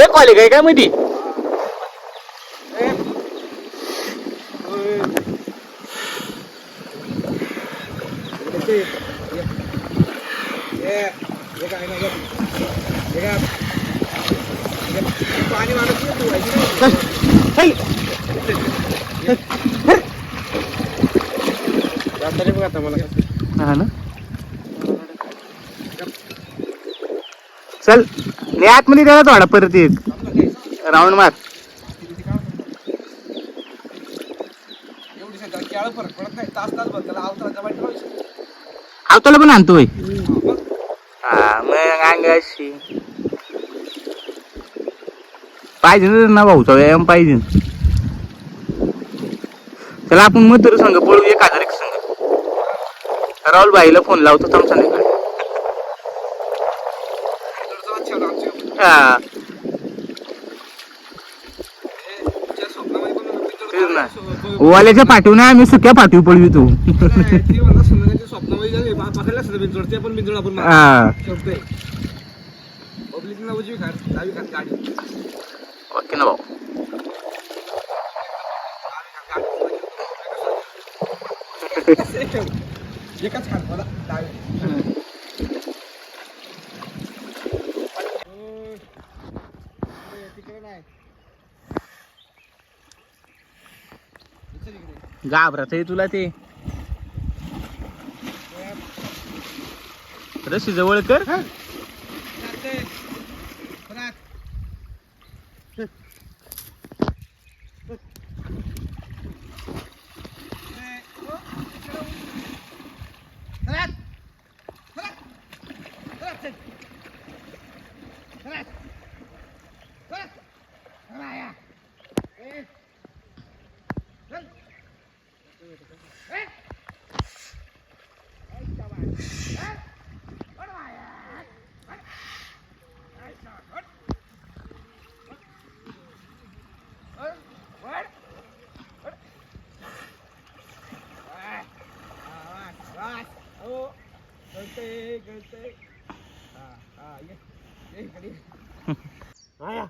लय कॉले काय काय माहिती पाणी नाही नाही. आता मला. हा ना चल ले आतमध्ये द्या थोडा परत एक राऊंड मार एवढी सगळं केळं अंगाशी पाहिजे ना भाऊचा व्यायाम पाहिजे. चला आपण मतर संघ पळू एक हजार एक संघ राहुल भाईला फोन लावतो थांब संध्याकाळी. तुझं वाच ठेवलं आमच्या. हा हे, तुझ्या स्वप्नामध्ये पण पिंजरा तेच ना. चालला, सो- ओवाल्याच्या पाठीवर आम्ही सुक्या पाठीवर पळवितो नाही, ते म्हणलं पब्लिकला उजवी खार, डावी खार गाडी. ओके ना भाऊ. एकच खार मला. डावी. घाबरत आहे तुला ते. रशी जवळ कर Hey! ಆಯಾ